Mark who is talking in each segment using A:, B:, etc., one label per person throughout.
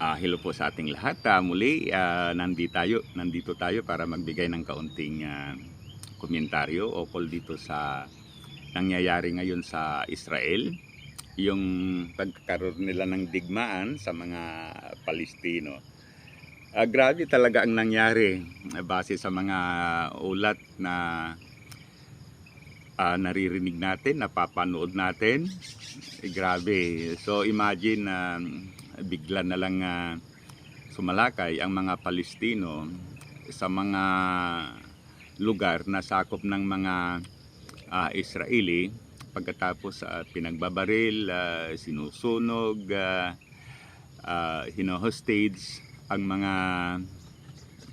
A: Ah, hello po sa ating lahat. Ah, muli, ah, nandito tayo, nandito tayo para magbigay ng kaunting ah, komentaryo ukol dito sa nangyayari ngayon sa Israel. Yung pagkakaroon nila ng digmaan sa mga Palestino. Ah, grabe talaga ang nangyari base sa mga ulat na ah, naririnig natin, napapanood natin. Eh, grabe. So imagine na bigla na lang ah, sumalakay ang mga Palestino sa mga lugar na sakop ng mga ah, Israeli pagkatapos ah, pinagbabaril, ah, sinusunog, uh, hino-hostage ang mga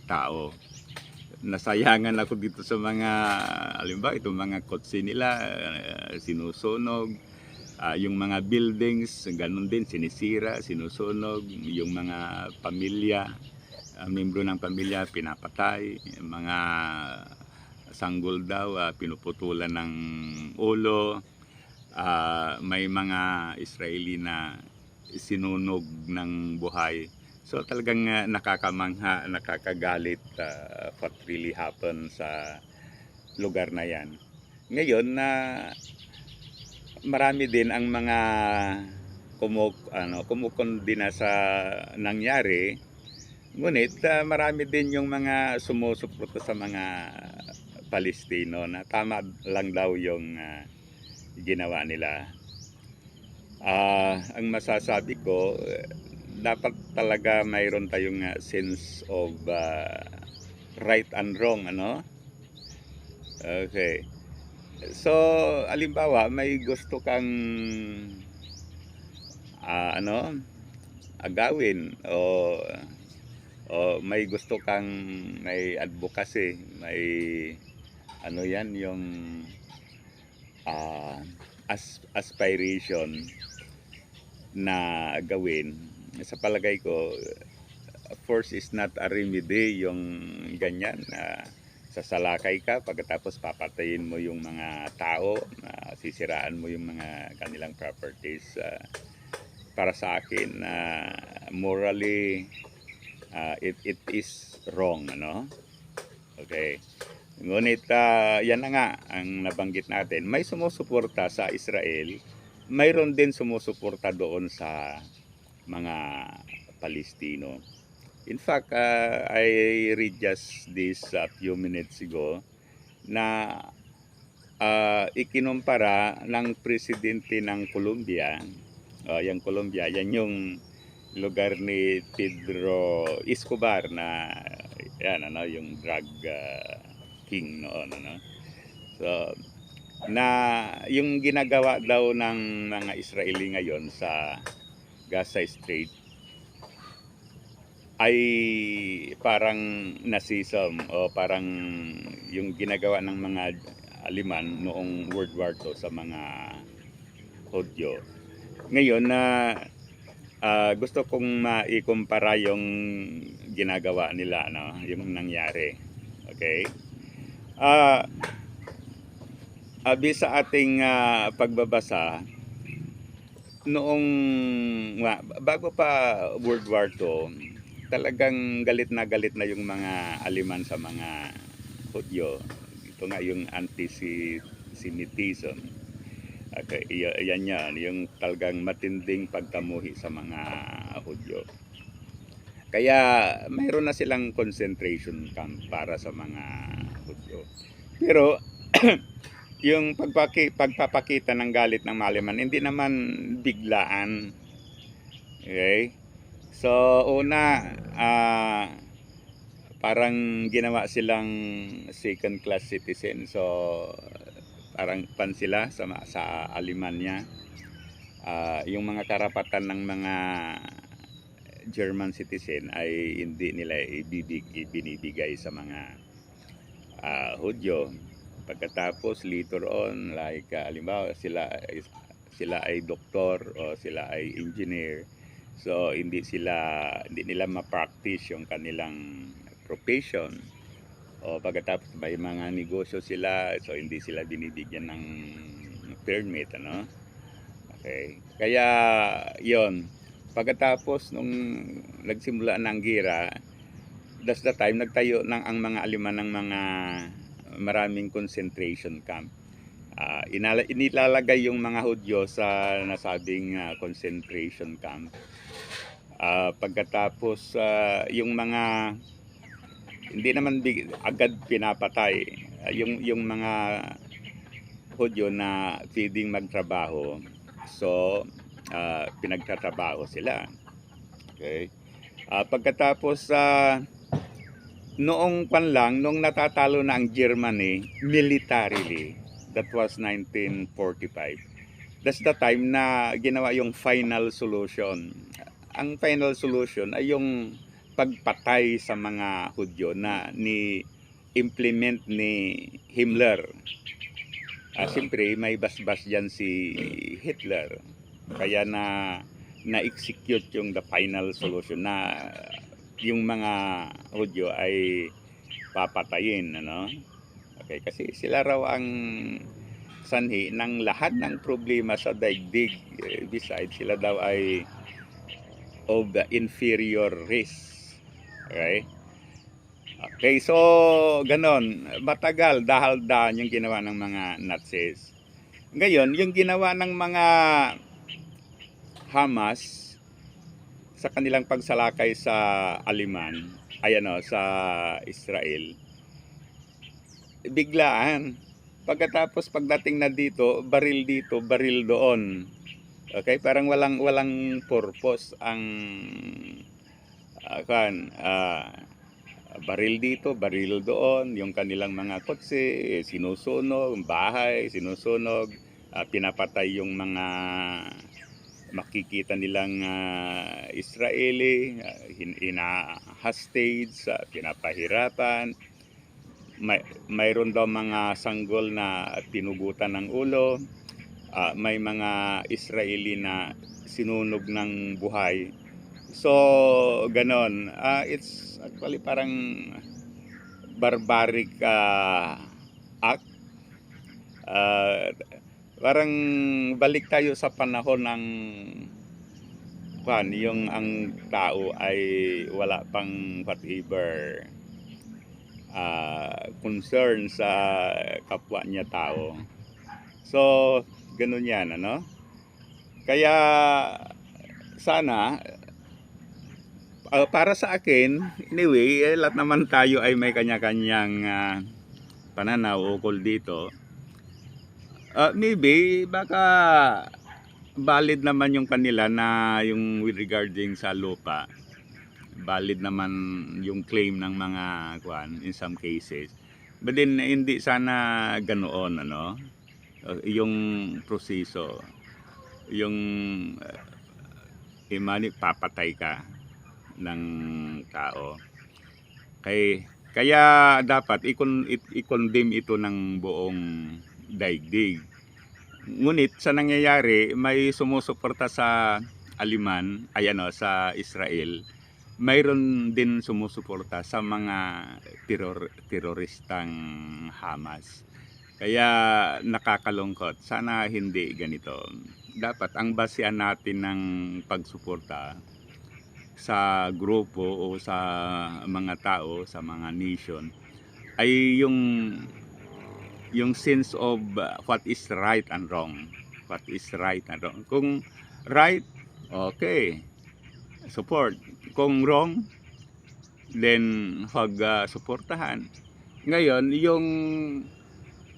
A: tao. Nasayangan ako dito sa mga, alimba, itong mga kotse nila, ah, sinusunog, Ah, yung mga buildings, ganun din, sinisira, sinusunog, yung mga pamilya, ah, membro ng pamilya, pinapatay, mga sanggol daw, ah, pinuputulan ng ulo, Ah, may mga Israeli na sinunog ng buhay. So talagang ah, nakakamangha, nakakagalit ah, what really happened sa lugar na yan. Ngayon na marami din ang mga kumuk ano kumukondina sa nangyari. Ngunit ah, marami din yung mga sumusuporta sa mga Palestino na tama lang daw yung ah, ginawa nila. Ah, ang masasabi ko eh, dapat talaga mayroon tayong ah, sense of ah, right and wrong ano? Okay So, alimbawa, may gusto kang ah, ano, agawin o o may gusto kang may advocacy, may ano yan yung ah, as, aspiration na gawin. Sa palagay ko, force is not a remedy yung ganyan na sasalakay ka pagkatapos papatayin mo yung mga tao na sisiraan mo yung mga kanilang properties ah, para sa akin na morally ah, it it is wrong ano? Okay. Ngunit ah, yan na nga ang nabanggit natin. May sumusuporta sa Israel mayroon din sumusuporta doon sa mga Palestino In fact, uh, I read just this a few minutes ago na uh, ikinumpara ng presidente ng Colombia, uh, yung Colombia, yan yung lugar ni Pedro Escobar na yan ano yung drug uh, king noon ano. So na yung ginagawa daw ng mga Israeli ngayon sa Gaza Strait ay parang nasisam o parang yung ginagawa ng mga aliman noong World War II sa mga Hudyo. Ngayon na ah, gusto kong maikumpara yung ginagawa nila, no? yung nangyari. Okay? Ah, abi sa ating ah, pagbabasa, noong bago pa World War II, talagang galit na galit na yung mga aliman sa mga Hudyo. Ito nga yung anti-Semitism. Okay, y- yan yan, yung talagang matinding pagtamuhi sa mga Hudyo. Kaya mayroon na silang concentration camp para sa mga Hudyo. Pero yung pagpaki, pagpapakita ng galit ng maliman, hindi naman biglaan. Okay? So, una, ah, parang ginawa silang second class citizen. So, parang pan sila sa, sa Alemanya. Ah, yung mga karapatan ng mga German citizen ay hindi nila ibibig, ibinibigay sa mga ah, Hudyo. Pagkatapos later on, like uh, halimbawa sila, sila ay doktor o sila ay engineer, So hindi sila hindi nila ma-practice yung kanilang profession. O pagkatapos may mga negosyo sila, so hindi sila binibigyan ng permit ano. Okay. Kaya 'yon pagkatapos nung nagsimula ng gira, that's the time nagtayo ng ang mga aliman ng mga maraming concentration camp. Ah, inala, inilalagay yung mga Hudyo sa nasabing ah, concentration camp. Ah, pagkatapos ah, yung mga hindi naman big, agad pinapatay yung yung mga Hudyo na feeding magtrabaho. So ah, pinagtatrabaho sila. Okay? Ah, pagkatapos sa noong pan lang nung natatalo na ang Germany militarily that was 1945 that's the time na ginawa yung final solution. Ang final solution ay yung pagpatay sa mga Hudyo na ni implement ni Himmler. Ah, siyempre may basbas diyan si Hitler. Kaya na na-execute yung the final solution na yung mga Hudyo ay papatayin ano okay kasi sila raw ang sanhi ng lahat ng problema sa daigdig. Eh, besides sila daw ay of the inferior race. Okay? Okay, so ganon, matagal dahil daan yung ginawa ng mga Nazis. Ngayon, yung ginawa ng mga Hamas sa kanilang pagsalakay sa Aliman, ay ano, sa Israel, biglaan. Pagkatapos pagdating na dito, baril dito, baril doon. Okay, parang walang walang purpose ang ah, kan ah, baril dito, baril doon, yung kanilang mga kotse, sinusunog, bahay, sinusunog, ah, pinapatay yung mga makikita nilang ah, Israeli, uh, ina-hostage, ah, pinapahirapan. May, mayroon daw mga sanggol na tinugutan ng ulo. Ah, may mga Israeli na sinunog ng buhay. So, ganon. Ah, it's actually parang barbaric ah, act. Ah, parang balik tayo sa panahon ng kwan, yung ang tao ay wala pang whatever ah, concern sa kapwa niya tao. So, ganun yan, ano? Kaya, sana, ah, para sa akin, anyway, eh, lahat naman tayo ay may kanya-kanyang ah, pananaw ukol dito. Ah, maybe, baka valid naman yung kanila na yung regarding sa lupa. Valid naman yung claim ng mga kwan in some cases. But then, hindi sana ganoon, ano? Uh, yung proseso. Yung uh, imani, papatay ka ng tao. Kay, kaya dapat i-condemn ito ng buong daigdig. Ngunit sa nangyayari, may sumusuporta sa Aliman, ay ano, sa Israel, mayroon din sumusuporta sa mga teror, teroristang Hamas. Kaya nakakalungkot. Sana hindi ganito. Dapat ang basehan natin ng pagsuporta sa grupo o sa mga tao, sa mga nation ay yung yung sense of what is right and wrong. What is right and wrong. Kung right, okay. Support. Kung wrong, then huwag uh, suportahan. Ngayon, yung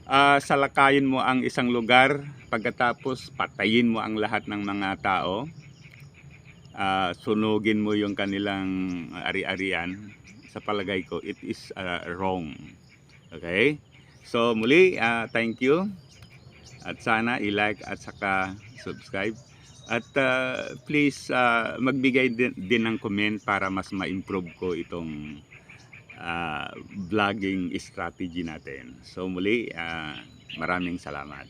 A: ah, salakayin mo ang isang lugar, pagkatapos patayin mo ang lahat ng mga tao, ah, sunugin mo yung kanilang ari-arian, sa palagay ko, it is ah, wrong. Okay? So muli, ah, thank you. At sana i-like at saka subscribe. At ah, please ah, magbigay din, din ng comment para mas ma-improve ko itong ah, vlogging strategy natin. So muli, ah, maraming salamat.